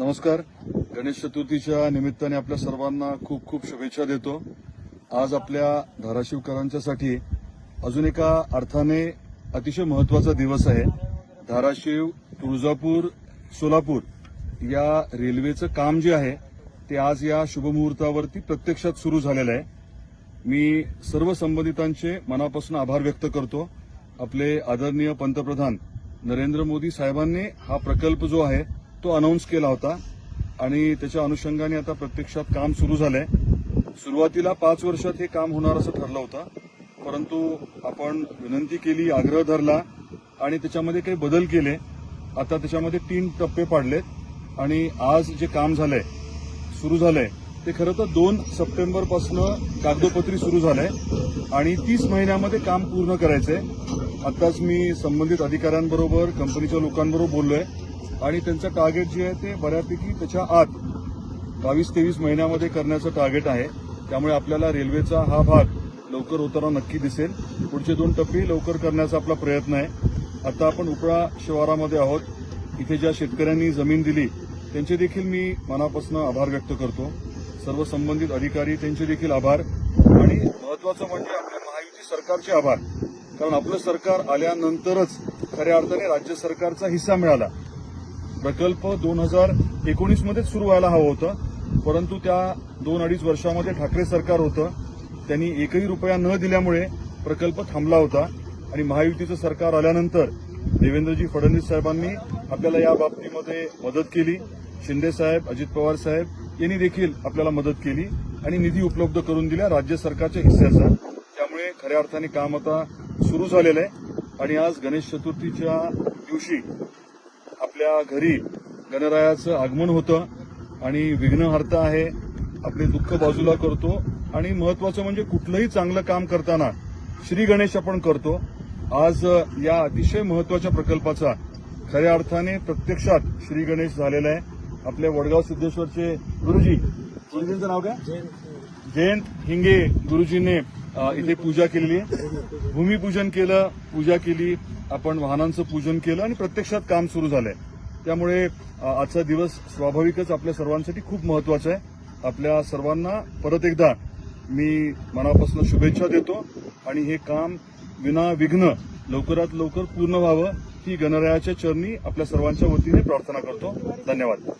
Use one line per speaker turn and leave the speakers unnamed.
नमस्कार. गणेश चतुर्थीच्या निमित्ताने आपल्या सर्वांना खूप खूप शुभेच्छा देतो. आज आपल्या धाराशिवकरांच्यासाठी अजून एका अर्थाने अतिशय महत्त्वाचा दिवस आहे. धाराशिव तुळजापूर सोलापूर या रेल्वेचं काम जे आहे ते आज या शुभमुहूर्तावरती प्रत्यक्षात सुरू झालेलं आहे. मी सर्व संबंधितांचे मनापासून आभार व्यक्त करतो. आपले आदरणीय पंतप्रधान नरेंद्र मोदी साहेबांनी हा प्रकल्प जो आहे तो अनाऊन्स केला होता. आणि त्याच्या अनुषंगाने आता प्रत्यक्षात काम सुरू झालंय. सुरुवातीला पाच वर्षात हे काम होणार असं ठरलं होतं. परंतु आपण विनंती केली आग्रह धरला आणि त्याच्यामध्ये काही बदल केले. आता त्याच्यामध्ये तीन टप्पे पाडलेत. आणि आज जे काम झालंय सुरू झालंय ते खरं तर दोन सप्टेंबरपासून कागदोपत्री सुरू झालंय. आणि तीस महिन्यामध्ये काम पूर्ण करायचंय. आताच मी संबंधित अधिकाऱ्यांबरोबर कंपनीच्या लोकांबरोबर बोललोय. आणि त्यांचं टार्गेट जे आहे ते बऱ्यापैकी त्याच्या आत बावीस तेवीस महिन्यामध्ये करण्याचं टार्गेट आहे. त्यामुळे आपल्याला रेल्वेचा हा भाग लवकर होताना नक्की दिसेल. पुढचे दोन टप्पे लवकर करण्याचा आपला प्रयत्न आहे. आता आपण उपळा शिवारामध्ये आहोत. इथे ज्या शेतकऱ्यांनी जमीन दिली त्यांचे देखील मी मनापासून आभार व्यक्त करतो. सर्व संबंधित अधिकारी त्यांचे देखील आभार. आणि महत्वाचं म्हणजे आपल्या महायुती सरकारचे आभार. कारण आपलं सरकार आल्यानंतरच खऱ्या अर्थाने राज्य सरकारचा हिस्सा मिळाला. प्रकल्प दोन हजार एकोणीस मध्येच सुरू व्हायला हवं होतं. परंतु त्या दोन अडीच वर्षामध्ये ठाकरे सरकार होतं. त्यांनी एकही रुपया न दिल्यामुळे प्रकल्प थांबला होता. आणि महायुतीचं सरकार आल्यानंतर देवेंद्रजी फडणवीस साहेबांनी आपल्याला या बाबतीमध्ये मदत केली. शिंदे साहेब अजित पवार साहेब यांनी देखील आपल्याला मदत केली आणि निधी उपलब्ध करून दिला राज्य सरकारच्या हिस्स्याचा. त्यामुळे खऱ्या अर्थाने काम आता सुरू झालेलं आहे. आणि आज गणेश चतुर्थीच्या दिवशी आपल्या घरी गणरायाचं आगमन होतं आणि विघ्नहर्ता आहे आपले दुःख बाजूला करतो आणि महत्वाचं म्हणजे कुठलंही चांगलं काम करताना श्री गणेश आपण करतो. आज या अतिशय महत्त्वाच्या प्रकल्पाचा खऱ्या अर्थाने प्रत्यक्षात श्री गणेश झालेला आहे. आपल्या वडगाव सिद्धेश्वरचे गुरुजी गुरुजींचं नाव काय? जयंत हिंगे गुरुजीने इथे पूजा केलेली आहे. भूमिपूजन केलं पूजा केली आपण वाहनांचं पूजन केलं आणि प्रत्यक्षात काम सुरू झालंय. त्यामुळे आजचा दिवस स्वाभाविकच आपल्या सर्वांसाठी खूप महत्त्वाचा आहे. आपल्या सर्वांना परत एकदा मी मनापासून शुभेच्छा देतो आणि हे काम विना विघ्न लवकरात लवकर पूर्ण व्हावं ही गणरायाच्या चरणी आपल्या सर्वांच्या वतीने प्रार्थना करतो. धन्यवाद.